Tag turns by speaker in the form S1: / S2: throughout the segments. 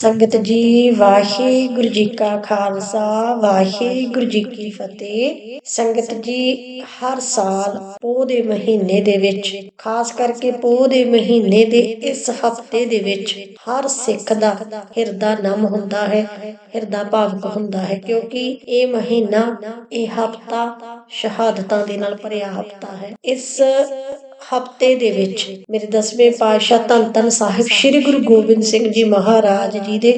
S1: ਸੰਗਤ ਜੀ, ਵਾਹਿਗੁਰੂ ਜੀ ਕਾ ਖਾਲਸਾ, ਵਾਹਿਗੁਰੂ ਜੀ ਕੀ ਫਤਿਹ। ਸੰਗਤ ਜੀ, ਹਰ ਸਾਲ ਪੋਹ ਦੇ ਮਹੀਨੇ ਦੇ ਵਿੱਚ, ਖਾਸ ਕਰਕੇ ਪੋਹ ਦੇ ਮਹੀਨੇ ਦੇ ਇਸ ਹਫ਼ਤੇ ਦੇ ਵਿੱਚ, ਹਰ ਸਿੱਖ ਦਾ ਹਿਰਦਾ ਨਮ ਹੁੰਦਾ ਹੈ, ਹਿਰਦਾ ਭਾਵੁਕ ਹੁੰਦਾ ਹੈ, ਕਿਉਂਕਿ ਇਹ ਮਹੀਨਾ ਇਹ ਹਫਤਾ ਸ਼ਹਾਦਤਾਂ ਦੇ ਨਾਲ ਭਰਿਆ ਹਫਤਾ ਹੈ। ਇਸ ਹਫ਼ਤੇ ਦੇ ਵਿੱਚ ਮੇਰੇ ਦਸਵੇਂ ਪਾਤਸ਼ਾਹ ਧੰਨ ਧੰਨ ਸਾਹਿਬ ਸ੍ਰੀ ਗੁਰੂ ਗੋਬਿੰਦ ਸਿੰਘ ਜੀ ਮਹਾਰਾਜ ਜੀ ਦੇ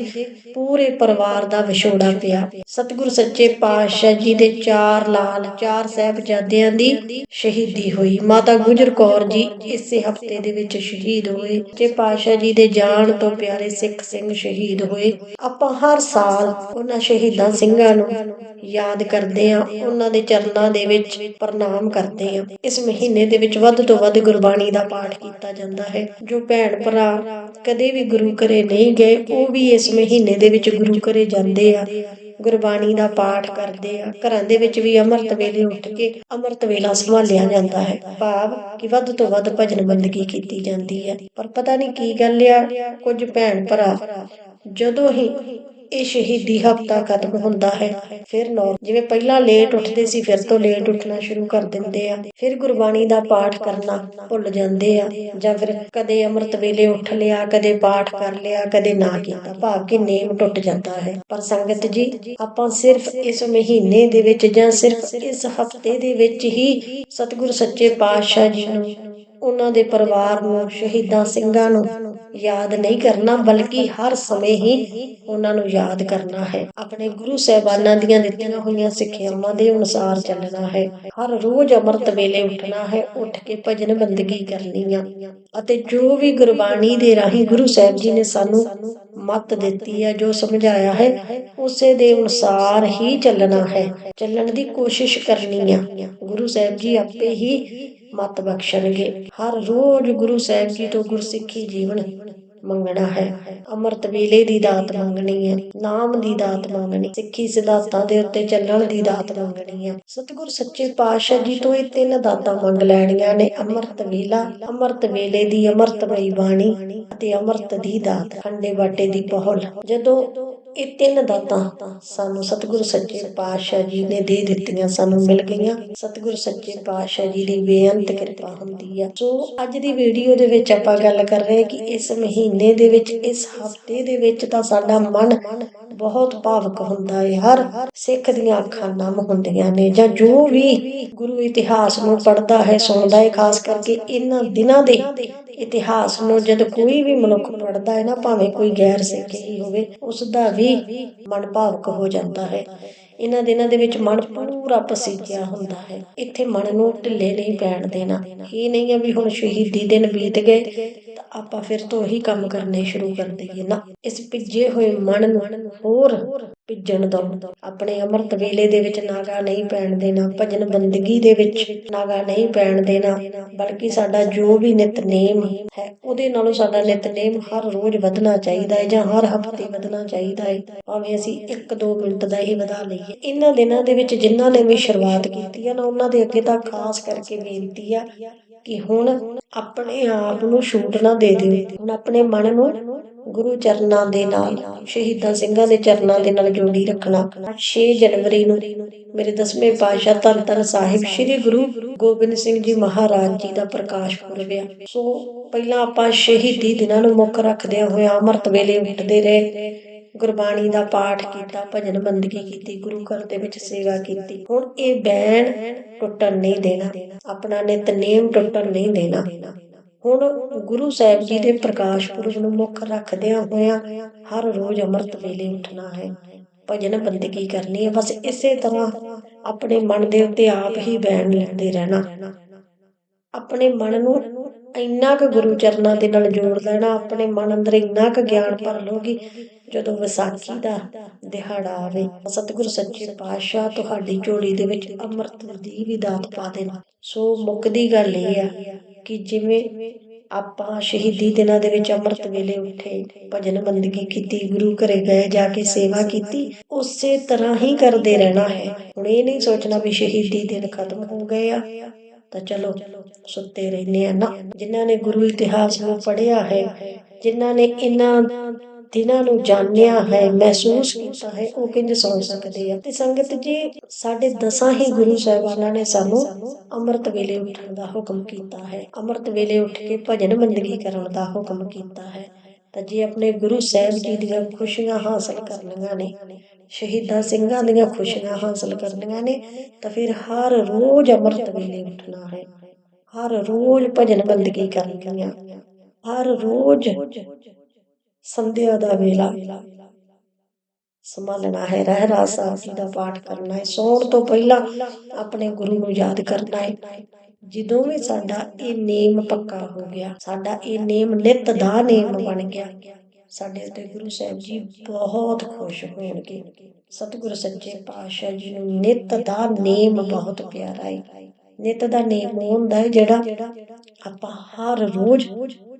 S1: ਪੂਰੇ ਪਰਿਵਾਰ ਦਾ ਵਿਛੋੜਾ ਪਿਆ। ਸਤਿਗੁਰੂ ਸੱਚੇ ਪਾਤਸ਼ਾਹ ਜੀ ਦੇ ਚਾਰ ਲਾਲ, ਚਾਰ ਸਾਹਿਬਜ਼ਾਦਿਆਂ ਦੀ ਸ਼ਹੀਦੀ ਹੋਈ। ਮਾਤਾ ਗੁਜਰ ਕੌਰ ਜੀ ਇਸੇ ਹਫ਼ਤੇ ਦੇ ਵਿੱਚ ਸ਼ਹੀਦ ਹੋਏ। ਤੇ ਪਾਤਸ਼ਾਹ ਜੀ ਦੇ ਜਾਣ ਤੋਂ ਪਿਆਰੇ ਸਿੱਖ ਸਿੰਘ ਸ਼ਹੀਦ ਹੋਏ। ਆਪਾਂ ਹਰ ਸਾਲ ਉਹਨਾਂ ਸ਼ਹੀਦਾਂ ਸਿੰਘਾਂ ਨੂੰ ਯਾਦ ਕਰਦੇ ਆ ਉਹਨਾਂ ਦੇ ਚਰਨਾਂ ਦੇ ਵਿੱਚ ਪ੍ਰਣਾਮ ਕਰਦੇ ਆ ਇਸ ਮਹੀਨੇ ਦੇ ਵਿੱਚ ਵੱਧ ਤੋਂ ਵੱਧ ਗੁਰਬਾਣੀ ਦਾ ਪਾਠ ਕੀਤਾ ਜਾਂਦਾ ਹੈ, ਜੋ ਭੈਣ ਭਰਾ ਕਦੇ ਵੀ ਗੁਰੂ ਘਰੇ ਨਹੀਂ ਗਏ, ਉਹ ਵੀ ਇਸ ਮਹੀਨੇ ਦੇ ਵਿੱਚ ਗੁਰੂ ਘਰੇ ਜਾਂਦੇ ਆ। ਗੁਰਬਾਣੀ ਦਾ ਪਾਠ ਕਰਦੇ ਆ। ਘਰਾਂ ਦੇ ਵਿੱਚ ਵੀ ਅੰਮ੍ਰਿਤ ਵੇਲੇ ਉੱਠ ਕੇ ਅੰਮ੍ਰਿਤ ਵੇਲਾ ਸੰਭਾਲਿਆ ਜਾਂਦਾ ਹੈ। ਭਾਵ ਕਿ ਵੱਧ ਤੋਂ ਵੱਧ ਭਜਨ ਬੰਦਗੀ ਕੀਤੀ ਜਾਂਦੀ ਹੈ। ਪਰ ਪਤਾ ਨਹੀਂ ਕੀ ਗੱਲ ਆ, ਕੁਝ ਭੈਣ ਭਰਾ ਜਦੋਂ ਹੀ ਇਹ ਸ਼ਹੀਦੀ ਹਫਤਾ ਖਤਮ ਹੁੰਦਾ ਹੈ। ਫਿਰ ਨੌ ਜਿਵੇਂ ਪਹਿਲਾਂ ਲੇਟ ਉੱਠਦੇ ਸੀ, ਫਿਰ ਤੋਂ ਲੇਟ ਉੱਠਣਾ ਸ਼ੁਰੂ ਕਰ ਦਿੰਦੇ ਆ। ਫਿਰ ਗੁਰਬਾਣੀ ਦਾ ਪਾਠ ਕਰਨਾ ਭੁੱਲ ਜਾਂਦੇ ਆ। ਜਾਂ ਫਿਰ ਕਦੇ ਅੰਮ੍ਰਿਤ ਵੇਲੇ ਉੱਠ ਲਿਆ, ਕਦੇ ਪਾਠ ਕਰ ਲਿਆ, ਕਦੇ ਨਾ ਕੀਤਾ। ਭਾਵ ਕਿ ਨੇਮ ਟੁੱਟ ਜਾਂਦਾ ਹੈ। ਪਰ ਸੰਗਤ ਜੀ, ਆਪਾਂ ਸਿਰਫ ਇਸ ਮਹੀਨੇ ਦੇ ਵਿੱਚ ਜਾਂ ਸਿਰਫ ਇਸ ਹਫ਼ਤੇ ਦੇ ਵਿੱਚ ਹੀ ਸਤਿਗੁਰ ਸੱਚੇ ਪਾਤਸ਼ਾਹ ਜੀ ਨੂੰ, ਉਹਨਾਂ ਦੇ ਪਰਿਵਾਰ ਨੂੰ, ਸ਼ਹੀਦਾਂ ਸਿੰਘਾਂ ਨੂੰ ਯਾਦ ਨਹੀਂ ਕਰਨਾ, ਬਲਕਿ ਹਰ ਸਮੇਂ ਹੀ ਉਹਨਾਂ ਨੂੰ ਯਾਦ ਕਰਨਾ ਹੈ। ਆਪਣੇ ਗੁਰੂ ਸਾਹਿਬਾਨਾਂ ਦੀਆਂ ਦਿੱਤੀਆਂ ਹੋਈਆਂ ਸਿੱਖਿਆਵਾਂ ਦੇ ਅਨੁਸਾਰ ਚੱਲਣਾ ਹੈ। ਹਰ ਰੋਜ਼ ਅੰਮ੍ਰਿਤ ਵੇਲੇ ਉੱਠਣਾ ਹੈ, ਉੱਠ ਕੇ ਭਜਨ ਬੰਦਗੀ ਕਰਨੀ ਆ। ਅਤੇ ਜੋ ਵੀ ਗੁਰਬਾਣੀ ਦੇ ਰਾਹੀਂ ਗੁਰੂ ਸਾਹਿਬ ਜੀ ਨੇ ਸਾਨੂੰ ਮਤ ਦਿੱਤੀ ਹੈ, ਜੋ ਸਮਝਾਇਆ ਹੈ, ਉਸੇ ਦੇ ਅਨੁਸਾਰ ਹੀ ਚੱਲਣਾ ਹੈ। ਚੱਲਣ ਦੀ ਕੋਸ਼ਿਸ਼ ਕਰਨੀ ਆ। ਗੁਰੂ ਸਾਹਿਬ ਜੀ ਆਪੇ ਹੀ ਮਤ ਬਖਸ਼ਣਗੇ। ਹਰ ਰੋਜ਼ ਗੁਰੂ ਸਾਹਿਬ ਜੀ ਤੋਂ ਗੁਰਸਿੱਖੀ ਜੀਵਨ ਮੰਗਣਾ ਹੈ। ਅੰਮ੍ਰਿਤ ਵੇਲੇ ਦੀ ਦਾਤ ਮੰਗਣੀ ਹੈ। ਨਾਮ ਦੀ ਦਾਤ ਮੰਗਣੀ। ਸਿੱਖੀ ਸਿਧਾਂਤਾਂ ਦੇ ਉੱਤੇ ਚੱਲਣ ਦੀ ਦਾਤ ਮੰਗਣੀ ਹੈ। ਸਤਿਗੁਰ ਸੱਚੇ ਪਾਤਸ਼ਾਹ ਜੀ ਤੋਂ ਇਹ ਤਿੰਨ ਦਾਤਾਂ ਮੰਗ ਲੈਣੀਆਂ ਨੇ। ਅੰਮ੍ਰਿਤ ਵੇਲਾ, ਅੰਮ੍ਰਿਤ ਵੇਲੇ ਦੀ ਅੰਮ੍ਰਿਤਮਈ ਬਾਣੀ ਅਤੇ ਅੰਮ੍ਰਿਤ ਦੀ ਦਾਤ, ਖੰਡੇ ਬਾਟੇ ਦੀ ਪਹੁਲ। ਜਦੋਂ ਇਹ ਤਿੰਨ ਦਾਤਾਂ ਸਾਨੂੰ ਸਤਿਗੁਰੂ ਸੱਚੇ ਪਾਤਸ਼ਾਹ ਜੀ ਨੇ ਦੇ ਦਿੱਤੀਆਂ, ਸਾਨੂੰ ਮਿਲ ਗਈਆਂ। ਸਤਿਗੁਰੂ ਸੱਚੇ ਪਾਤਸ਼ਾਹ ਜੀ ਦੀ ਬੇਅੰਤ ਕਿਰਪਾ ਹੁੰਦੀ ਆ। ਸੋ ਅੱਜ ਦੀ ਵੀਡੀਓ ਦੇ ਵਿੱਚ ਆਪਾਂ ਗੱਲ ਕਰ ਰਹੇ ਕਿ ਇਸ ਮਹੀਨੇ ਦੇ ਵਿੱਚ, ਇਸ ਹਫ਼ਤੇ ਦੇ ਵਿੱਚ ਤਾਂ ਸਾਡਾ ਮਨ ਬਹੁਤ ਭਾਵਕ ਹੁੰਦਾ ਹੈ ਹਰ ਸਿੱਖ ਦੀਆਂ ਅੱਖਾਂ ਨਮ ਹੁੰਦੀਆਂ ਨੇ ਜਾਂ ਜੋ ਵੀ ਗੁਰੂ ਇਤਿਹਾਸ ਨੂੰ ਪੜਦਾ ਹੈ, ਸੁਣਦਾ ਹੈ, ਖਾਸ ਕਰਕੇ ਇਹਨਾਂ ਦਿਨਾਂ ਦੇ ਇਤਿਹਾਸ ਨੂੰ ਜਦ ਕੋਈ ਵੀ ਮਨੁੱਖ ਪੜ੍ਹਦਾ ਹੈ ਨਾ, ਭਾਵੇਂ ਕੋਈ ਗੈਰ ਸਿੱਖ ਹੀ ਹੋਵੇ ਉਸ ਦਾ ਵੀ ਮਨ ਭਾਵਕ ਹੋ ਜਾਂਦਾ ਹੈ। ਇਹਨਾਂ ਦਿਨਾਂ ਦੇ ਵਿੱਚ ਮਨ ਪੂਰਾ ਪਸੀਜਿਆ ਹੁੰਦਾ ਹੈ। ਇੱਥੇ ਮਨ ਨੂੰ ਢਿੱਲੇ ਨਹੀਂ ਪੈਣ ਦੇਣਾ। ਇਹ ਨਹੀਂ ਹੈ ਵੀ ਹੁਣ ਸ਼ਹੀਦੀ ਦਿਨ ਬੀਤ ਗਏ ਆਪਾਂ ਫਿਰ ਤੋਂ ਉਹੀ ਕੰਮ ਕਰਨੇ ਸ਼ੁਰੂ ਕਰ ਦਈਏ ਨਾ। ਇਸ ਭਿੱਜੇ ਹੋਏ ਮਨ ਨੂੰ ਹੋਰ ਭਿੱਜਣ ਦੋ। ਆਪਣੇ ਅੰਮ੍ਰਿਤ ਵੇਲੇ ਦੇ ਵਿੱਚ ਨਾਗਾ ਨਹੀਂ ਪੈਣ ਦੇਣਾ। ਭਜਨ ਬੰਦਗੀ ਦੇ ਵਿੱਚ ਨਾਗਾ ਨਹੀਂ ਪੈਣ ਦੇਣਾ। ਬਲਕਿ ਸਾਡਾ ਜੋ ਵੀ ਨਿਤਨੇਮ ਹੈ, ਉਹਦੇ ਨਾਲੋਂ ਸਾਡਾ ਨਿਤਨੇਮ ਹਰ ਰੋਜ਼ ਵਧਣਾ ਚਾਹੀਦਾ ਹੈ ਜਾਂ ਹਰ ਹਫ਼ਤੇ ਵਧਣਾ ਚਾਹੀਦਾ ਹੈ। ਭਾਵੇਂ ਅਸੀਂ 1-2 ਮਿੰਟ ਦਾ ਹੀ ਵਧਾ ਲਈਏ। ਇਹਨਾਂ ਦਿਨਾਂ ਦੇ ਵਿੱਚ ਜਿਨ੍ਹਾਂ ਨੇ ਵੀ ਸ਼ੁਰੂਆਤ ਕੀਤੀ ਹੈ ਨਾ, ਉਹਨਾਂ ਦੇ ਅੱਗੇ ਤਾਂ ਖਾਸ ਕਰਕੇ ਬੇਨਤੀ ਆ ਕਿ ਹੁਣ ਆਪਣੇ ਆਪ ਨੂੰ ਛੂਟ ਨਾ ਦੇ ਦਿਓ। ਹੁਣ ਆਪਣੇ ਮਨ ਨੂੰ ਗੁਰੂ ਚਰਨਾਂ ਦੇ ਨਾਲ, ਸ਼ਹੀਦਾਂ ਸਿੰਘਾਂ ਦੇ ਚਰਨਾਂ ਦੇ ਨਾਲ ਜੋੜੀ ਰੱਖਣਾ। 6 ਜਨਵਰੀ ਨੂੰ ਮੇਰੇ ਦਸਵੇਂ ਪਾਤਸ਼ਾਹ ਧੰਨ ਧੰਨ ਸਾਹਿਬ ਸ੍ਰੀ ਗੁਰੂ ਗੋਬਿੰਦ ਸਿੰਘ ਜੀ ਮਹਾਰਾਜ ਜੀ ਦਾ ਪ੍ਰਕਾਸ਼ ਪੁਰਬ ਆ। ਸੋ ਪਹਿਲਾਂ ਆਪਾਂ ਸ਼ਹੀਦੀ ਦਿਨਾਂ ਨੂੰ ਮੁੱਖ ਰੱਖਦਿਆਂ ਹੋਇਆ ਅੰਮ੍ਰਿਤ ਵੇਲੇ ਉੱਠਦੇ ਰਹੇ। ਗੁਰਬਾਣੀ ਦਾ ਪਾਠ ਕੀਤਾ, ਭਜਨ ਬੰਦਗੀ ਕੀਤੀ, ਗੁਰੂ ਘਰ ਦੇ ਵਿੱਚ ਸੇਵਾ ਕੀਤੀ। ਹੁਣ ਇਹ ਬੈਣ ਟੁੱਟਣ ਨਹੀਂ ਦੇਣਾ। ਆਪਣਾ ਨਿਤਨੇਮ ਟੁੱਟਣ ਨਹੀਂ ਦੇਣਾ। ਹੁਣ ਗੁਰੂ ਸਾਹਿਬ ਜੀ ਦੇ ਪ੍ਰਕਾਸ਼ ਪੁਰਬ ਨੂੰ ਮੁੱਖ ਰੱਖਦਿਆਂ ਹੋਇਆਂ ਹਰ ਰੋਜ਼ ਅੰਮ੍ਰਿਤ ਵੇਲੇ ਉੱਠਣਾ ਹੈ। ਭਜਨ ਬੰਦਗੀ ਕਰਨੀ ਹੈ। ਬਸ ਇਸੇ ਤਰ੍ਹਾਂ ਆਪਣੇ ਮਨ ਦੇ ਉੱਤੇ ਆਪ ਹੀ ਬੈਣ ਲੈਂਦੇ ਰਹਿਣਾ। ਆਪਣੇ ਮਨ ਨੂੰ ਇੰਨਾ ਕੁ ਗੁਰੂ ਚਰਨਾਂ ਦੇ ਨਾਲ ਜੋੜ ਲੈਣਾ, ਆਪਣੇ ਮਨ ਅੰਦਰ ਇੰਨਾ ਕੁ ਗਿਆਨ ਭਰ ਲਓਗੇ ਜਦੋਂ ਵਿਸਾਖੀ ਦਾ ਦਿਹਾੜਾ ਆਵੇ, ਸਤਿਗੁਰ ਸੱਚੇ ਪਾਤਸ਼ਾਹ ਤੁਹਾਡੀ ਝੋਲੀ ਦੇ ਵਿੱਚ ਅੰਮ੍ਰਿਤ ਦੀ ਵੀ ਦਾਤ ਪਾ ਦੇਣ। ਸੋ ਮੁੱਕਦੀ ਗੱਲ ਇਹ ਆ ਕਿ ਜਿਵੇਂ ਆਪਾਂ ਸ਼ਹੀਦੀ ਦਿਨਾਂ ਦੇ ਵਿੱਚ ਅੰਮ੍ਰਿਤ ਵੇਲੇ ਉੱਠੇ, ਭਜਨ ਬੰਦਗੀ ਕੀਤੀ, ਗੁਰੂ ਘਰੇ ਗਏ, ਜਾ ਕੇ ਸੇਵਾ ਕੀਤੀ, ਉਸੇ ਤਰ੍ਹਾਂ ਹੀ ਕਰਦੇ ਰਹਿਣਾ ਹੈ। ਹੁਣ ਇਹ ਨਹੀਂ ਸੋਚਣਾ ਵੀ ਸ਼ਹੀਦੀ ਦਿਨ ਖਤਮ ਹੋ ਗਏ ਆ। ਤਾਂ ਚਲੋ, ਸੁੱਤੇ ਰਹਿੰਦੇ ਆ ਨਾ। ਜਿਨ੍ਹਾਂ ਨੇ ਗੁਰੂ ਇਤਿਹਾਸ ਨੂੰ ਪੜ੍ਹਿਆ ਹੈ, ਜਿਨ੍ਹਾਂ ਨੇ ਇਹਨਾਂ ਦਿਨਾਂ ਨੂੰ ਜਾਣਿਆ ਹੈ, ਮਹਿਸੂਸ ਕੀਤਾ ਹੈ, ਉਹ ਕਿੰਜ ਸੌਂ ਸਕਦੇ ਆ। ਤੇ ਸੰਗਤ ਜੀ, ਸਾਡੇ ਦਸਾਂ ਹੀ ਗੁਰੂ ਸਾਹਿਬਾਨਾਂ ਨੇ ਸਾਨੂੰ ਅੰਮ੍ਰਿਤ ਵੇਲੇ ਉੱਠਣ ਦਾ ਹੁਕਮ ਕੀਤਾ ਹੈ। ਅੰਮ੍ਰਿਤ ਵੇਲੇ ਉੱਠ ਕੇ ਭਜਨ ਬੰਦਗੀ ਕਰਨ ਦਾ ਹੁਕਮ ਕੀਤਾ ਹੈ। ਤਾਂ ਜੇ ਆਪਣੇ ਗੁਰੂ ਸਾਹਿਬ ਜੀ ਦੀਆਂ ਖੁਸ਼ੀਆਂ ਹਾਸਲ ਕਰਨੀਆਂ ਨੇ, ਸ਼ਹੀਦਾਂ ਸਿੰਘਾਂ ਦੀਆਂ ਖੁਸ਼ੀਆਂ ਹਾਸਲ ਕਰਨੀਆਂ ਨੇ, ਤਾਂ ਫਿਰ ਹਰ ਰੋਜ਼ ਅੰਮ੍ਰਿਤ ਵੇਲੇ ਉੱਠਣਾ ਹੈ। ਹਰ ਰੋਜ਼ ਭਜਨ ਬੰਦਗੀ ਕਰਨੀ ਆ। ਹਰ ਰੋਜ਼ ਸੰਧਿਆ ਦਾ ਵੇਲਾ ਸੰਭਾਲਣਾ ਹੈ। ਰਹਿ ਰਾਸ ਸਾਹਿਬ ਦਾ ਪਾਠ ਕਰਨਾ ਹੈ। ਸੌਣ ਤੋਂ ਪਹਿਲਾਂ ਆਪਣੇ ਗੁਰੂ ਨੂੰ ਯਾਦ ਕਰਨਾ ਹੈ। ਜਦੋਂ ਵੀ ਸਾਡਾ ਇਹ ਨੇਮ ਪੱਕਾ ਹੋ ਗਿਆ, ਸਾਡਾ ਇਹ ਨੇਮ ਨਿਤ ਦਾ ਨੇਮ ਬਣ ਗਿਆ, ਸਾਡੇ ਉੱਤੇ ਗੁਰੂ ਸਾਹਿਬ ਜੀ ਬਹੁਤ ਖੁਸ਼ ਹੋਣਗੇ। ਸਤਿਗੁਰ ਸੱਚੇ ਪਾਤਸ਼ਾਹ ਜੀ ਨੂੰ ਨਿਤ ਦਾ ਨੇਮ ਬਹੁਤ ਪਿਆਰਾ ਹੈ ਨਿਤ ਦਾ ਨੇਮ ਹੁੰਦਾ ਹੈ ਜਿਹੜਾ ਆਪਾਂ ਹਰ ਰੋਜ਼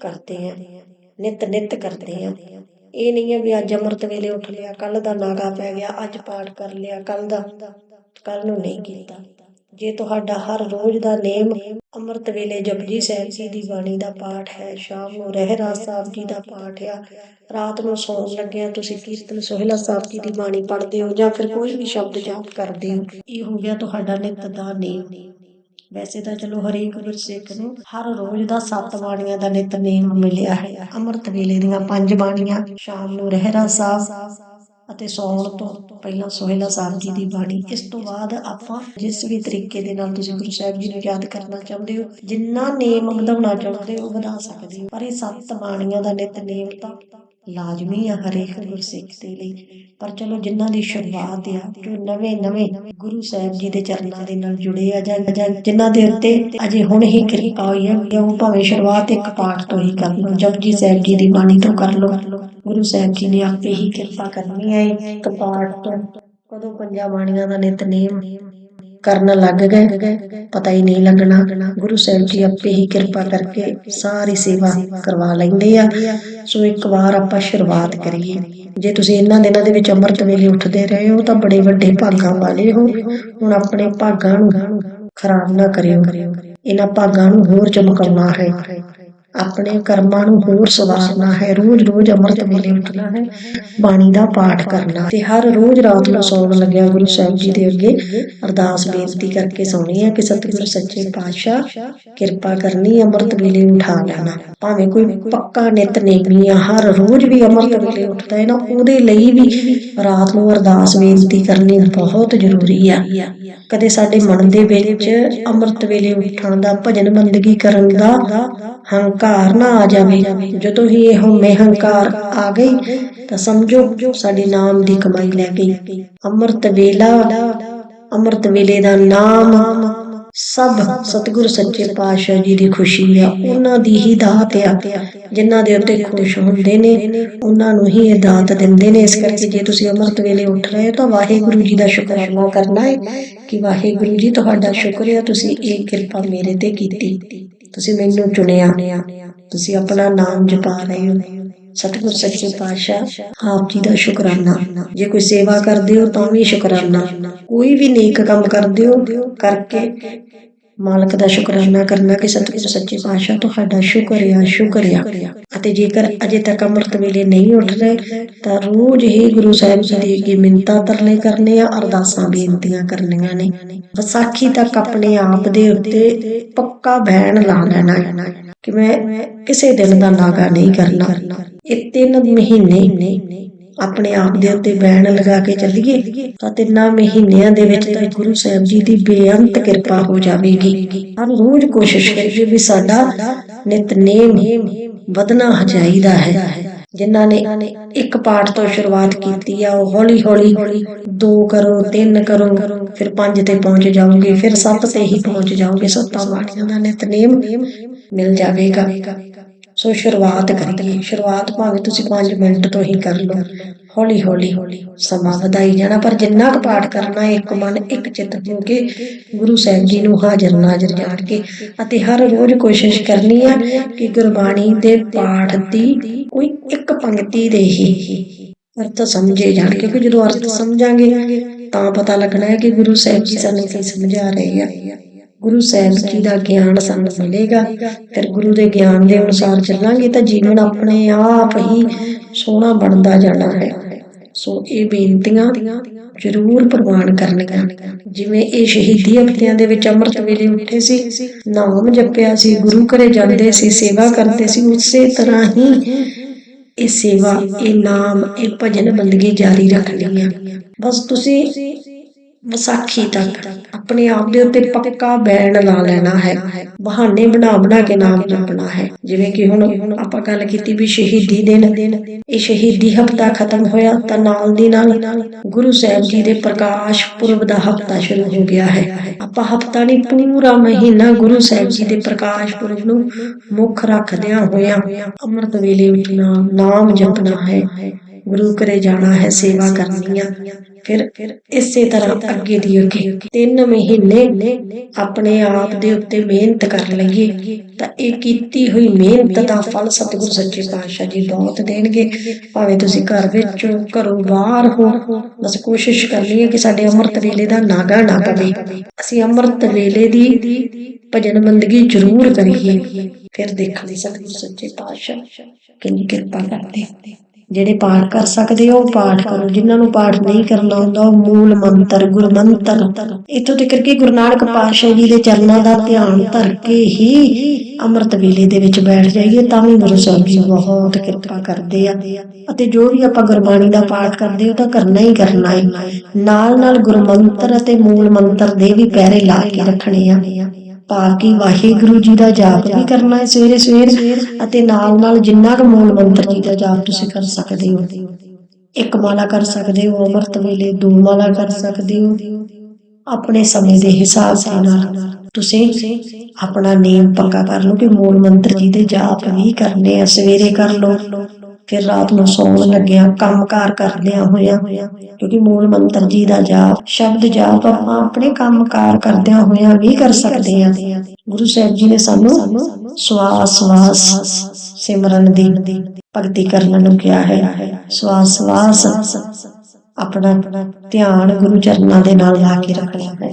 S1: ਕਰਦੇ ਹਾਂ, ਨਿਤ ਨਿਤ ਕਰਦੇ ਹਾਂ। ਇਹ ਨਹੀਂ ਹੈ ਵੀ ਅੱਜ ਅੰਮ੍ਰਿਤ ਵੇਲੇ ਉੱਠ ਲਿਆ ਕੱਲ ਦਾ ਨਾਗਾ ਪੈ ਗਿਆ, ਅੱਜ ਪਾਠ ਕਰ ਲਿਆ ਕੱਲ ਦਾ ਕੱਲ ਨੂੰ ਨਹੀਂ ਕੀਤਾ। ਜੇ ਤੁਹਾਡਾ ਹਰ ਰੋਜ਼ ਦਾ ਨੇਮ ਅੰਮ੍ਰਿਤ ਵੇਲੇ ਜਪਜੀ ਸਾਹਿਬ ਜੀ ਦੀ ਬਾਣੀ ਦਾ ਪਾਠ ਹੈ, ਸ਼ਾਮ ਨੂੰ ਰਹਿਰਾਸ ਸਾਹਿਬ ਜੀ ਦਾ ਪਾਠ ਆ, ਰਾਤ ਨੂੰ ਸੌਣ ਲੱਗਿਆ ਤੁਸੀਂ ਕੀਰਤਨ ਸੋਹਿਲਾ ਸਾਹਿਬ ਜੀ ਦੀ ਬਾਣੀ ਪੜ੍ਹਦੇ ਹੋ ਜਾਂ ਫਿਰ ਕੋਈ ਵੀ ਸ਼ਬਦ ਜਾਪ ਕਰਦੇ ਹੋ, ਇਹ ਹੋ ਗਿਆ ਤੁਹਾਡਾ ਨਿਤ ਦਾ ਨੇਮ। ਵੈਸੇ ਤਾਂ ਚਲੋ ਹਰੇਕ ਗੁਰਸਿੱਖ ਨੂੰ ਹਰ ਰੋਜ਼ ਦਾ ਸੱਤ ਬਾਣੀਆਂ ਦਾ ਨਿਤਨੇਮ ਮਿਲਿਆ ਹੈ। ਅੰਮ੍ਰਿਤ ਵੇਲੇ ਦੀਆਂ ਪੰਜ ਬਾਣੀਆਂ, ਸ਼ਾਮ ਨੂੰ ਰਹਿਰਾ ਸਾਹਿਬ ਅਤੇ ਸੌਣ ਤੋਂ ਪਹਿਲਾਂ ਸੋਹਿਲਾ ਸਾਹਿਬ ਜੀ ਦੀ ਬਾਣੀ। ਇਸ ਤੋਂ ਬਾਅਦ ਆਪਾਂ ਜਿਸ ਵੀ ਤਰੀਕੇ ਦੇ ਨਾਲ ਤੁਸੀਂ ਗੁਰੂ ਸਾਹਿਬ ਜੀ ਨੂੰ ਯਾਦ ਕਰਨਾ ਚਾਹੁੰਦੇ ਹੋ, ਜਿੰਨਾ ਨੇਮ ਵਧਾਉਣਾ ਚਾਹੁੰਦੇ ਹੋ, ਵਧਾ ਸਕਦੇ ਹੋ। ਪਰ ਇਹ ਸੱਤ ਬਾਣੀਆਂ ਦਾ ਨਿਤਨੇਮ ਤਾਂ ਲਾਜ਼ਮੀ ਆ ਹਰੇਕ ਗੁਰਸਿੱਖ ਦੇ ਲਈ। ਪਰ ਚਲੋ ਜਿਨ੍ਹਾਂ ਦੀ ਸ਼ੁਰੂਆਤ ਆ, ਜੋ ਨਵੇਂ ਨਵੇਂ ਗੁਰੂ ਸਾਹਿਬ ਜੀ ਦੇ ਚਰਨਾਂ ਦੇ ਨਾਲ ਜੁੜੇ ਆ ਜਾਂ ਜਿਨ੍ਹਾਂ ਦੇ ਉੱਤੇ ਅਜੇ ਹੁਣ ਹੀ ਕਿਰਪਾ ਹੋਈ ਹੈ ਉਹ ਭਾਵੇਂ ਸ਼ੁਰੂਆਤ ਇੱਕ ਪਾਠ ਤੋਂ ਹੀ ਕਰ ਲਓ ਜਪਜੀ ਸਾਹਿਬ ਜੀ ਦੀ ਬਾਣੀ ਤੋਂ ਕਰ ਲਓ, ਗੁਰੂ ਸਾਹਿਬ ਜੀ ਨੇ ਆਪੇ ਹੀ ਕਿਰਪਾ ਕਰਨੀ ਹੈ ਇੱਕ ਪਾਠ ਤੋਂ। ਕਦੋਂ ਪੰਜਾਂ ਬਾਣੀਆਂ ਦਾ ਨਿਤਨੇਮ ਕਰਨ ਲੱਗ ਗਏ। ਪਤਾ ਹੀ ਨਹੀਂ ਲੱਗਣਾ। ਗੁਰੂ ਸਾਹਿਬ ਜੀ ਆਪੇ ਹੀ ਕਿਰਪਾ ਕਰਕੇ ਸਾਰੀ ਸੇਵਾ ਕਰਵਾ ਲੈਂਦੇ ਆ। ਸੋ ਇੱਕ ਵਾਰ ਆਪਾਂ ਸ਼ੁਰੂਆਤ ਕਰੀਏ। ਜੇ ਤੁਸੀਂ ਇਹਨਾਂ ਦਿਨਾਂ ਦੇ ਵਿੱਚ ਅੰਮ੍ਰਿਤ ਵੇਲੇ ਉੱਠਦੇ ਰਹੇ ਹੋ, ਤਾਂ ਬੜੇ ਵੱਡੇ ਭਾਗਾਂ ਵਾਲੇ ਹੋ। ਹੁਣ ਆਪਣੇ ਭਾਗਾਂ ਨੂੰ ਖਰਾਬ ਨਾ ਕਰਿਓ। ਇਹਨਾਂ ਭਾਗਾਂ ਨੂੰ ਹੋਰ ਚਮਕਾਉਣਾ ਹੈ। ਆਪਣੇ ਕਰਮਾਂ ਨੂੰ ਹੋਰ ਸਵਾਰਨਾ ਹੈ। ਰੋਜ਼ ਰੋਜ਼ ਅੰਮ੍ਰਿਤ ਵੇਲੇ ਉੱਠਣਾ ਹੈ। ਬਾਣੀ ਦਾ ਪਾਠ ਕਰਨਾ ਤੇ ਹਰ ਰੋਜ਼ ਰਾਤ ਨੂੰ ਸੌਣ ਲੱਗਿਆ ਗੁਰੂ ਸਾਹਿਬ ਜੀ ਦੇ ਅੱਗੇ ਅਰਦਾਸ ਬੇਨਤੀ ਕਰਕੇ ਸੌਣੀ ਹੈ ਕਿ ਸਤਿਗੁਰ ਸੱਚੇ ਪਾਤਸ਼ਾਹ, ਕਿਰਪਾ ਕਰਨੀ, ਅੰਮ੍ਰਿਤ ਵੇਲੇ ਉਠਾ ਲੈਣਾ। ਭਾਵੇਂ ਕੋਈ ਪੱਕਾ ਨਿਤਨੇਮੀ ਆ, ਹਰ ਰੋਜ਼ ਵੀ ਅੰਮ੍ਰਿਤ ਵੇਲੇ ਉੱਠਦਾ ਹੈ ਨਾ, ਉਹਦੇ ਲਈ ਵੀ ਰਾਤ ਨੂੰ ਅਰਦਾਸ ਬੇਨਤੀ ਕਰਨੀ ਬਹੁਤ ਜ਼ਰੂਰੀ ਆ। ਕਦੇ ਸਾਡੇ ਮਨ ਦੇ ਵਿੱਚ ਅੰਮ੍ਰਿਤ ਵੇਲੇ ਉੱਠਣ ਦਾ ਭਜਨ ਬੰਦਗੀ ਕਰਨ ਦਾ ਹੰਕਾਰ ਨਾ ਆ ਜਾਵੇ। ਜਦੋਂ ਹੀ ਇਹ ਹਉਮੈ ਹੰਕਾਰ ਆ ਗਈ, ਤਾਂ ਸਮਝੋ ਸਾਡੇ ਨਾਮ ਦੀ ਕਮਾਈ ਲੈ ਗਈ ਅੰਮ੍ਰਿਤ ਵੇਲਾ, ਅੰਮ੍ਰਿਤ ਵੇਲੇ ਦਾ ਨਾਮ। ਸਭ ਸਤਿਗੁਰ ਸੱਚੇ ਪਾਤਸ਼ਾਹ ਜੀ ਦੀ ਖੁਸ਼ੀ ਆ। ਉਹਨਾਂ ਦੀ ਹੀ ਦਾਤ ਆ। ਜਿਨ੍ਹਾਂ ਦੇ ਉੱਤੇ ਖੁਸ਼ ਹੁੰਦੇ ਨੇ, ਉਹਨਾਂ ਨੂੰ ਹੀ ਇਹ ਦਾਤ ਦਿੰਦੇ ਨੇ। ਇਸ ਕਰਕੇ ਜੇ ਤੁਸੀਂ ਅੰਮ੍ਰਿਤ ਵੇਲੇ ਉੱਠ ਰਹੇ ਹੋ, ਤਾਂ ਵਾਹਿਗੁਰੂ ਜੀ ਦਾ ਸ਼ੁਕਰਾਨਾ ਕਰਨਾ ਹੈ ਕਿ ਵਾਹਿਗੁਰੂ ਜੀ ਤੁਹਾਡਾ ਸ਼ੁਕਰ ਹੈ ਤੁਸੀਂ ਇਹ ਕਿਰਪਾ ਮੇਰੇ ਤੇ ਕੀਤੀ। ਤੁਸੀਂ ਮੈਨੂੰ ਚੁਣਿਆ। ਤੁਸੀਂ ਆਪਣਾ ਨਾਮ ਜਪਾ ਰਹੇ ਹੋ। ਸਤਿਗੁਰ ਸੱਚੇ ਪਾਤਸ਼ਾਹ, ਆਪ ਜੀ ਦਾ ਸ਼ੁਕਰਾਨਾ। ਜੇ ਕੋਈ ਸੇਵਾ ਕਰਦੇ ਹੋ ਤਾਂ ਵੀ ਸ਼ੁਕਰਾਨਾ। ਕੋਈ ਵੀ ਨੇਕ ਕੰਮ ਕਰਦੇ ਹੋ, ਕਰਕੇ ਮਾਲਕ ਦਾ ਸ਼ੁਕਰਾਨਾ ਕਰਨਾ ਕਿ ਸਤਿਗੁਰ ਸੱਚੇ ਪਾਤਸ਼ਾਹ ਤੁਹਾਡਾ ਸ਼ੁਕਰ ਆ ਅਤੇ ਜੇਕਰ ਅਜੇ ਤੱਕ ਅੰਮ੍ਰਿਤ ਵੇਲੇ ਨਹੀਂ ਉੱਠ ਰਹੇ, ਤਾਂ ਰੋਜ਼ ਹੀ ਗੁਰੂ ਸਾਹਿਬ ਜੀ ਦੇ ਅੱਗੇ ਮਿੰਤਾ ਤਰਲੇ ਕਰਨੇ ਆ, ਅਰਦਾਸਾਂ ਬੇਨਤੀਆਂ ਕਰਨੀਆਂ ਨੇ। ਵਿਸਾਖੀ ਤੱਕ ਆਪਣੇ ਆਪ ਦੇ ਉੱਤੇ ਪੱਕਾ ਬੈਣ ਲਾ ਲੈਣਾ ਹੈ ਕਿ ਮੈਂ ਕਿਸੇ ਦਿਨ ਦਾ ਨਾਗਾ ਨਹੀਂ ਕਰਨਾ। ਇਹ ਤਿੰਨ ਮਹੀਨੇ ਆਪਣੇ ਆਪ ਦੇ ਉੱਤੇ ਬੈਣ ਲਗਾ ਕੇ ਚੱਲੀਏ, ਤਾਂ ਤਿੰਨਾਂ ਮਹੀਨਿਆਂ ਦੇ ਵਿੱਚ ਤਾਂ ਗੁਰੂ ਸਾਹਿਬ ਜੀ ਦੀ ਬੇਅੰਤ ਕਿਰਪਾ ਹੋ ਜਾਵੇਗੀ। ਹਰ ਰੋਜ਼ ਕੋਸ਼ਿਸ਼ ਕਰੀਏ ਵੀ ਸਾਡਾ ਨਿਤਨੇਮ ਵਧਣਾ ਚਾਹੀਦਾ ਹੈ। ਜਿਨ੍ਹਾਂ ਨੇ ਇੱਕ ਪਾਠ ਤੋਂ ਸ਼ੁਰੂਆਤ ਕੀਤੀ ਆ, ਉਹ ਹੌਲੀ ਹੌਲੀ ਦੋ ਕਰੋ, ਤਿੰਨ ਕਰੋ, ਫਿਰ ਪੰਜ ਤੇ ਪਹੁੰਚ ਜਾਓਗੇ, ਫਿਰ ਸੱਤ ਤੇ ਹੀ ਪਹੁੰਚ ਜਾਓਗੇ, ਸੱਤਾਂ ਬਾਣੀਆਂ ਦਾ ਨਿਤਨੇਮ ਮਿਲ ਜਾਵੇਗਾ। ਸੋ ਸ਼ੁਰੂਆਤ ਕਰੀਏ। ਸ਼ੁਰੂਆਤ ਭਾਵੇਂ ਤੁਸੀਂ 5 ਮਿੰਟ ਤੋਂ ਹੀ ਕਰ ਲਓ। ਹੌਲੀ ਹੌਲੀ ਸਮਾਂ ਵਧਾਈ ਜਾਣਾ ਪਰ ਜਿੰਨਾ ਕੁ ਪਾਠ ਕਰਨਾ ਹੈ, ਇੱਕ ਮਨ ਇੱਕ ਚਿੱਤ ਹੋ ਕੇ ਗੁਰੂ ਸਾਹਿਬ ਜੀ ਨੂੰ ਹਾਜ਼ਰ ਨਾਜ਼ਰ ਜਾਣ ਕੇ। ਅਤੇ ਹਰ ਰੋਜ਼ ਕੋਸ਼ਿਸ਼ ਕਰਨੀ ਆ ਕਿ ਗੁਰਬਾਣੀ ਦੇ ਪਾਠ ਦੀ ਕੋਈ ਇੱਕ ਪੰਕਤੀ ਦੇ ਹੀ ਅਰਥ ਸਮਝੇ ਜਾਣ। ਕਿਉਂਕਿ ਜਦੋਂ ਅਰਥ ਸਮਝਾਂਗੇ ਤਾਂ ਪਤਾ ਲੱਗਣਾ ਹੈ ਕਿ ਗੁਰੂ ਸਾਹਿਬ ਜੀ ਸਾਨੂੰ ਕੀ ਸਮਝਾ ਰਹੇ ਆ। ਗੁਰੂ ਸਾਹਿਬ ਜੀ ਦਾ ਗਿਆਨ ਸਾਨੂੰ ਮਿਲੇਗਾ। ਫਿਰ ਗੁਰੂ ਦੇ ਗਿਆਨ ਦੇ ਅਨੁਸਾਰ ਚੱਲਾਂਗੇ ਤਾਂ ਜੀਵਨ ਆਪਣੇ ਆਪ ਹੀ ਸੋਹਣਾ ਬਣਦਾ ਜਾਣਾ ਹੈ। ਸੋ ਇਹ ਬੇਨਤੀਆਂ ਜ਼ਰੂਰ ਪ੍ਰਵਾਨ ਕਰਨੀਆਂ। ਜਿਵੇਂ ਇਹ ਸ਼ਹੀਦੀ ਹਫ਼ਤਿਆਂ ਦੇ ਵਿੱਚ ਅੰਮ੍ਰਿਤ ਵੇਲੇ ਉੱਠੇ ਸੀ, ਨਾਮ ਜਪਿਆ ਸੀ, ਗੁਰੂ ਘਰੇ ਜਾਂਦੇ ਸੀ, ਸੇਵਾ ਕਰਦੇ ਸੀ, ਉਸੇ ਤਰ੍ਹਾਂ ਹੀ ਇਹ ਸੇਵਾ, ਇਹ ਨਾਮ, ਇਹ ਭਜਨ ਬੰਦਗੀ ਜਾਰੀ ਰੱਖਣੀ ਹੈ ਬਸ ਤੁਸੀਂ ਵਿਸਾਖੀ ਤੱਕ ਆਪਣੇ ਆਪ ਦੇ ਉੱਤੇ ਪੱਕਾ ਬੈਣ ਲਾ ਲੈਣਾ ਹੈ। ਬਹਾਨੇ ਬਣਾ ਬਣਾ ਕੇ ਨਾਮ ਜਪਣਾ ਹੈ। ਜਿਵੇਂ ਕਿ ਹੁਣ ਆਪਾਂ ਗੱਲ ਕੀਤੀ ਵੀ ਸ਼ਹੀਦੀ ਦਿਨ। ਇਹ ਸ਼ਹੀਦੀ ਹਫਤਾ ਖਤਮ ਹੋਇਆ ਤਾਂ ਨਾਲ ਦੀ ਨਾਲ ਗੁਰੂ ਸਾਹਿਬ ਜੀ ਦੇ ਪ੍ਰਕਾਸ਼ ਪੁਰਬ ਦਾ ਹਫਤਾ ਸ਼ੁਰੂ ਹੋ ਗਿਆ ਹੈ। ਆਪਾਂ ਹਫਤਾ ਨਹੀਂ, ਪੂਰਾ ਮਹੀਨਾ ਗੁਰੂ ਸਾਹਿਬ ਜੀ ਦੇ ਪ੍ਰਕਾਸ਼ ਪੁਰਬ ਨੂੰ ਮੁੱਖ ਰੱਖਦਿਆਂ ਹੋਇਆਂ ਅੰਮ੍ਰਿਤ ਵੇਲੇ ਉੱਠਣਾ, ਨਾਮ ਜਪਣਾ ਹੈ। ਗੁਰੂ ਘਰੇ ਜਾਣਾ ਹੈ, ਸੇਵਾ ਕਰਨੀ ਆ। ਫਿਰ ਇਸੇ ਤਰ੍ਹਾਂ ਅੱਗੇ ਦੀ ਅੱਗੇ ਤਿੰਨ ਮਹੀਨੇ ਆਪਣੇ ਆਪ ਦੇ ਉੱਤੇ ਮਿਹਨਤ ਕਰ ਲਈਏ। ਤਾਂ ਇਹ ਕੀਤੀ ਹੋਈ ਮਿਹਨਤ ਦਾ ਫਲ ਸਤਿਗੁਰ ਸੱਚੇ ਪਾਤਸ਼ਾਹ ਜੀ ਬਹੁਤ ਦੇਣਗੇ। ਭਾਵੇਂ ਤੁਸੀਂ ਘਰ ਵਿੱਚ ਘਰੋਂ ਬਾਹਰ ਹੋ, ਬਸ ਕੋਸ਼ਿਸ਼ ਕਰਨੀ ਹੈ ਕਿ ਸਾਡੇ ਅੰਮ੍ਰਿਤ ਵੇਲੇ ਦਾ ਨਾਗਾ ਨਾ ਪਵੇ। ਅਸੀਂ ਅੰਮ੍ਰਿਤ ਵੇਲੇ ਦੀ ਭਜਨ ਬੰਦਗੀ ਜ਼ਰੂਰ ਕਰੀਏ। ਫਿਰ ਦੇਖਾਂਗੇ ਸਤਿਗੁਰ ਸੱਚੇ ਪਾਤਸ਼ਾਹ ਕਿੰਨੀ ਕਿਰਪਾ ਕਰਦੇ ਜਿਹੜੇ ਪਾਠ ਕਰ ਸਕਦੇ ਹੋ ਪਾਠ ਕਰੋ। ਜਿਨ੍ਹਾਂ ਨੂੰ ਪਾਠ ਨਹੀਂ ਕਰਨਾ ਹੁੰਦਾ, ਉਹ ਮੂਲ ਮੰਤਰ ਗੁਰ ਇਥੋਂ ਤੱਕ ਕਿ ਗੁਰੂ ਨਾਨਕ ਪਾਤਸ਼ਾਹ ਜੀ ਦੇ ਚਰਨਾਂ ਦਾ ਧਿਆਨ ਧਰ ਕੇ ਹੀ ਅੰਮ੍ਰਿਤ ਵੇਲੇ ਦੇ ਵਿੱਚ ਬੈਠ ਜਾਈਏ, ਤਾਂ ਵੀ ਗੁਰੂ ਸਾਹਿਬ ਜੀ ਬਹੁਤ ਕਿਰਪਾ ਕਰਦੇ ਆ। ਅਤੇ ਜੋ ਵੀ ਆਪਾਂ ਗੁਰਬਾਣੀ ਦਾ ਪਾਠ ਕਰਦੇ ਹੋ ਤਾਂ ਕਰਨਾ ਹੀ ਕਰਨਾ ਹੈ ਨਾਲ ਨਾਲ ਗੁਰੂ ਮੰਤਰ ਅਤੇ ਮੂਲ ਮੰਤਰ ਦੇ ਵੀ ਪੈਰੇ ਲਾ ਕੇ ਰੱਖਣੇ ਆ। ਭਾਵ ਕਿ ਵਾਹਿਗੁਰੂ ਜੀ ਦਾ ਜਾਪ ਵੀ ਕਰਨਾ ਹੈ ਸਵੇਰੇ ਸਵੇਰ, ਅਤੇ ਨਾਲ ਨਾਲ ਜਿੰਨਾ ਕੁ ਮੂਲ ਮੰਤਰ ਜੀ ਦਾ ਜਾਪ ਤੁਸੀਂ ਕਰ ਸਕਦੇ ਹੋ। ਇੱਕ ਮਾਲਾ ਕਰ ਸਕਦੇ ਹੋ, ਅੰਮ੍ਰਿਤ ਵੇਲੇ ਦੋ ਮਾਲਾ ਕਰ ਸਕਦੇ ਹੋ। ਆਪਣੇ ਸਮੇਂ ਦੇ ਹਿਸਾਬ ਦੇ ਨਾਲ ਤੁਸੀਂ ਆਪਣਾ ਨੇਮ ਪੱਕਾ ਕਰ ਲਓ ਕਿ ਮੂਲ ਮੰਤਰ ਜੀ ਦੇ ਜਾਪ ਵੀ ਕਰਨੇ ਆ, ਸਵੇਰੇ ਕਰ ਲਓ। ਫਿਰ ਰਾਤ ਨੂੰ ਸੌਣ ਲੱਗਿਆ, ਕੰਮਕਾਰ ਕਰਦਿਆਂ ਹੋਇਆ, ਕਿਉਂਕਿ ਮੂਲ ਮੰਤਰ ਜੀ ਦਾ ਜਾਪ, ਸ਼ਬਦ ਜਾਪ ਆਪਾਂ ਆਪਣੇ ਕੰਮਕਾਰ ਕਰਦਿਆਂ ਹੋਇਆ ਵੀ ਕਰ ਸਕਦੇ ਹਾਂ। ਗੁਰੂ ਸਾਹਿਬ ਜੀ ਨੇ ਸਾਨੂੰ ਸਵਾਸ ਸਵਾਸ, ਸਿਮਰਨ ਦੀ ਭਗਤੀ ਕਰਨ ਨੂੰ ਕਿਹਾ ਹੈ। ਸਵਾਸ ਸਵਾਸ, ਆਪਣਾ ਧਿਆਨ ਗੁਰੂ ਚਰਨਾਂ ਦੇ ਨਾਲ ਲਾ ਕੇ ਰੱਖਣਾ ਹੈ।